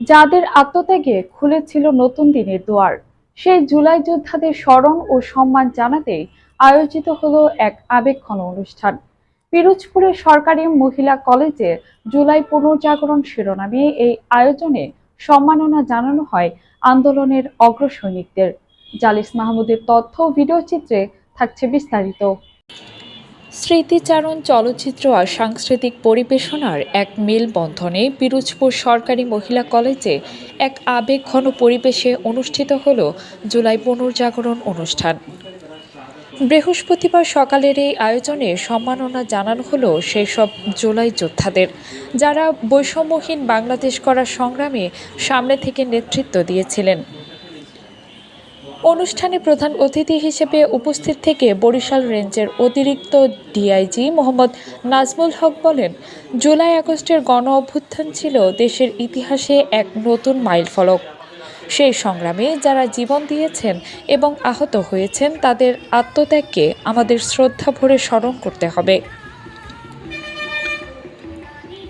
যাদের আত্মত্যাগে খুলেছিল নতুন দিনের দুয়ার। সেই জুলাই যোদ্ধাদের স্মরণ ও সম্মান জানাতে আয়োজিত হলো এক আবেগঘন অনুষ্ঠান। পিরোজপুরের সরকারি মহিলা কলেজে জুলাই পুনর্জাগরণ শিরোনামে এই আয়োজনে সম্মাননা জানানো হয় আন্দোলনের অগ্রসৈনিকদের। জালিস মাহমুদের তথ্য ও ভিডিওচিত্রে থাকছে বিস্তারিত। স্মৃতিচারণ চলচ্চিত্র আর সাংস্কৃতিক পরিবেশনার এক মেলবন্ধনে পিরোজপুর সরকারি মহিলা কলেজে এক আবেগঘন পরিবেশে অনুষ্ঠিত হল জুলাই পুনর্জাগরণ অনুষ্ঠান। বৃহস্পতিবার সকালের এই আয়োজনে সম্মাননা জানানো হলো সেই সব জুলাই যোদ্ধাদের, যারা বৈষম্যহীন বাংলাদেশ করার সংগ্রামে সামনে থেকে নেতৃত্ব দিয়েছিলেন। অনুষ্ঠানে প্রধান অতিথি হিসেবে উপস্থিত থেকে বরিশাল রেঞ্জের অতিরিক্ত ডিআইজি মোহাম্মদ নাজমুল হক বলেন, জুলাই আগস্টের গণ অভ্যুত্থান ছিল দেশের ইতিহাসে এক নতুন মাইলফলক সেই সংগ্রামে যারা জীবন দিয়েছেন এবং আহত হয়েছেন তাদের আত্মত্যাগকে আমাদের শ্রদ্ধা ভরে স্মরণ করতে হবে।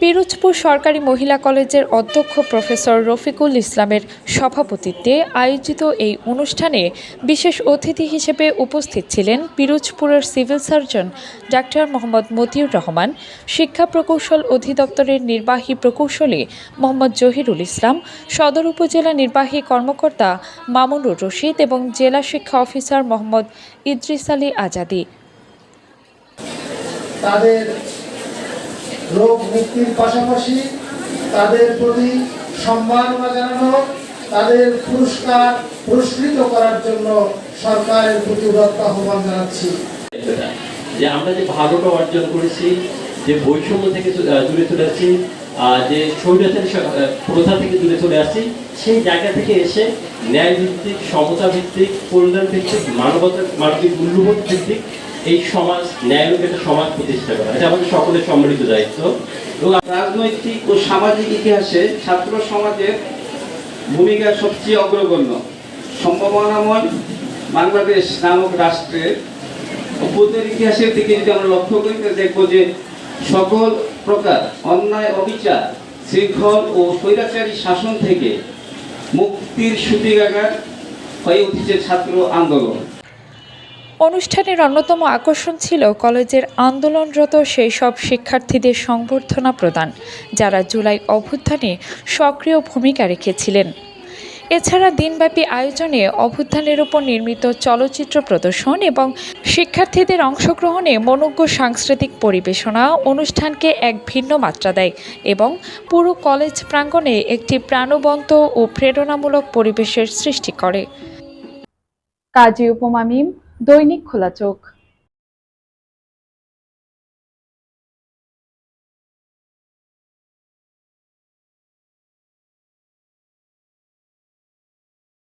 পিরোজপুর সরকারি মহিলা কলেজের অধ্যক্ষ প্রফেসর রফিকুল ইসলামের সভাপতিত্বে আয়োজিত এই অনুষ্ঠানে বিশেষ অতিথি হিসেবে উপস্থিত ছিলেন পিরোজপুরের civil surgeon doctor Mohammad Motiur Rahman, শিক্ষা প্রকৌশল অধিদপ্তরের নির্বাহী প্রকৌশলী মোহাম্মদ জহিরুল ইসলাম, সদর উপজেলা নির্বাহী কর্মকর্তা মামুনুর রশিদ এবং জেলা শিক্ষা অফিসার মোহাম্মদ ইদ্রিস আলী আজাদি। তাদের রোগ মুক্তির পাশাপাশি তাদের প্রতি সম্মাননা জানানো তাদের পুরস্কার পুরস্কৃত করার জন্য সরকারের প্রতি আহ্বান জানাচ্ছি। যে আমরা যে ভালোটা অর্জন করেছি, যে বৈষম্য থেকে দূরে চলে আসছি যে স্বৈরাচারী প্রথা থেকে দূরে চলে আসছি, সেই জায়গা থেকে এসে ন্যায় ভিত্তিক সমতা ভিত্তিক কল্যাণ ভিত্তিক মানবতা মানবিক মূল্যবোধ ভিত্তিক এই সমাজ ন্যায়লোক একটা সমাজ প্রতিষ্ঠা করা। এটা আমাদের সকলের সম্মিলিত দায়িত্ব। এবং রাজনৈতিক ও সামাজিক ইতিহাসে ছাত্র সমাজের ভূমিকা সবচেয়ে অগ্রগণ্য। সম্ভাবনাময় বাংলাদেশ নামক রাষ্ট্রের অভ্যুদয়ের ইতিহাসের দিকে যদি আমরা লক্ষ্য করি, তাহলে দেখব যে সকল প্রকার অন্যায়, অবিচার, শৃঙ্খল ও স্বৈরাচারী শাসন থেকে মুক্তির সুতিকাগার হয়ে উঠেছে ছাত্র আন্দোলন। অনুষ্ঠানের অন্যতম আকর্ষণ ছিল কলেজের আন্দোলনরত সেই সব শিক্ষার্থীদের সংবর্ধনা প্রদান, যারা জুলাই অভ্যুত্থানে সক্রিয় ভূমিকা রেখেছিলেন। এছাড়া দিনব্যাপী আয়োজনে অভ্যুত্থানের উপর নির্মিত চলচ্চিত্র প্রদর্শন এবং শিক্ষার্থীদের অংশগ্রহণে মনোজ্ঞ সাংস্কৃতিক পরিবেশনা অনুষ্ঠানকে এক ভিন্ন মাত্রা দেয় এবং পুরো কলেজ প্রাঙ্গণে একটি প্রাণবন্ত ও প্রেরণামূলক পরিবেশের সৃষ্টি করে। কাজী উপমা মিম দৈনিক খোলা চোখ।